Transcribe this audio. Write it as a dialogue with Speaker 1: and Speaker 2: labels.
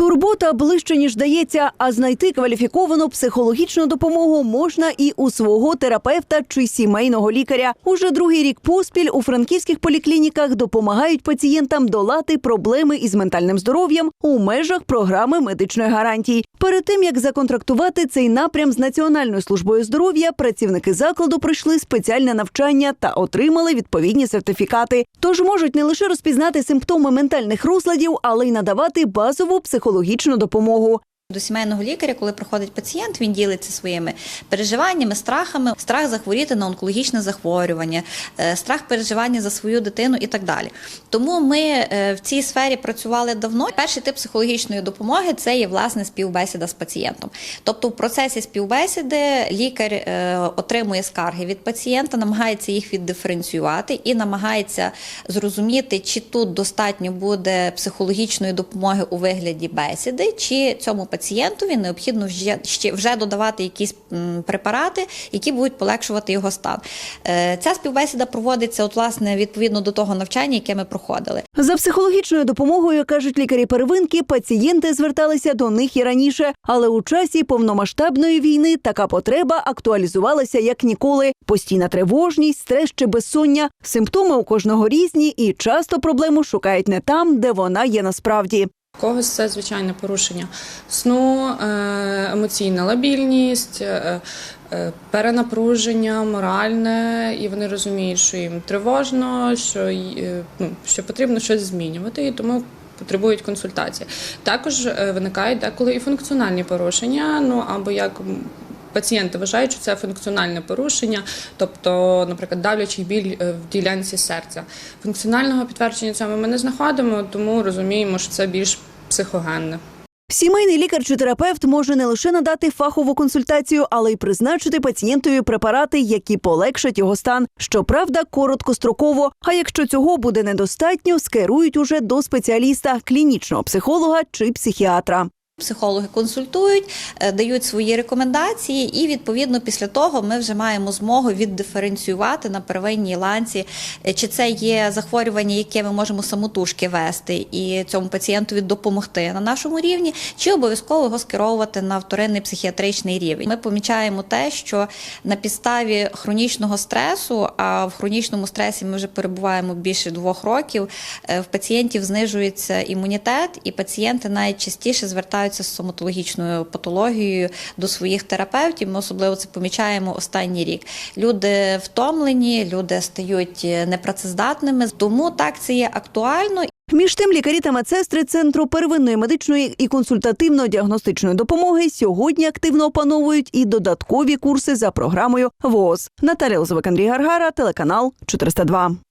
Speaker 1: Турбота ближче ніж дається, а знайти кваліфіковану психологічну допомогу можна і у свого терапевта чи сімейного лікаря. Уже другий рік поспіль у франківських поліклініках допомагають пацієнтам долати проблеми із ментальним здоров'ям у межах програми медичної гарантії. Перед тим як законтрактувати цей напрям з Національною службою здоров'я, працівники закладу пройшли спеціальне навчання та отримали відповідні сертифікати. Тож можуть не лише розпізнати симптоми ментальних розладів, але й надавати базову психологічну допомогу.
Speaker 2: До сімейного лікаря, коли приходить пацієнт, він ділиться своїми переживаннями, страхами, страх захворіти на онкологічне захворювання, е, страх переживання за свою дитину і так далі. Тому ми е, в цій сфері працювали давно. Перший тип психологічної допомоги це є власне співбесіда з пацієнтом. Тобто, в процесі співбесіди лікар е, отримує скарги від пацієнта, намагається їх віддиференціювати і намагається зрозуміти, чи тут достатньо буде психологічної допомоги у вигляді бесіди, чи цьому пацієнтові необхідно вже, ще вже додавати якісь препарати, які будуть полегшувати його стан. Е, Ця співбесіда проводиться от власне відповідно до того навчання, яке ми проходили.
Speaker 1: За психологічною допомогою кажуть лікарі первинки, пацієнти зверталися до них і раніше, але у часі повномасштабної війни така потреба актуалізувалася як ніколи. Постійна тривожність, стрес чи безсоння. Симптоми у кожного різні, і часто проблему шукають не там, де вона є насправді.
Speaker 3: Когось це звичайне порушення сну, е, емоційна лабільність, е, е, перенапруження, моральне, і вони розуміють, що їм тривожно, що, ну, що потрібно щось змінювати, і тому потребують консультації. Також виникають деколи і функціональні порушення, ну або як. Пацієнти вважають, що це функціональне порушення, тобто, наприклад, давлячий біль е, в ділянці серця. Функціонального підтвердження цьому ми не знаходимо, тому розуміємо, що це більш психогенне.
Speaker 1: Сімейний лікар чи терапевт може не лише надати фахову консультацію, але й призначити пацієнтові препарати, які полегшать його стан. Щоправда, короткостроково. А якщо цього буде недостатньо, скерують уже до спеціаліста, клінічного психолога чи психіатра.
Speaker 2: Психологи консультують, е, дають свої рекомендації, і відповідно після того ми вже маємо змогу віддиференціювати на первинній ланці, е, чи це є захворювання, яке ми можемо самотужки вести і цьому пацієнтові допомогти на нашому рівні, чи обов'язково його скеровувати на вторинний психіатричний рівень. Ми помічаємо те, що на підставі хронічного стресу, а в хронічному стресі ми вже перебуваємо більше двох років. е, В пацієнтів знижується імунітет, і пацієнти навіть частіше звертаються з стоматологічною патологією до своїх терапевтів. Ми особливо це помічаємо останній рік. Люди втомлені, люди стають е, непрацездатними. Тому так це є актуально.
Speaker 1: Між тим, лікарі та медсестри центру первинної медичної і консультативно-діагностичної допомоги сьогодні активно опановують і додаткові курси за програмою ВООЗ. Наталя Лозовик, Андрій Гаргара, телеканал 402.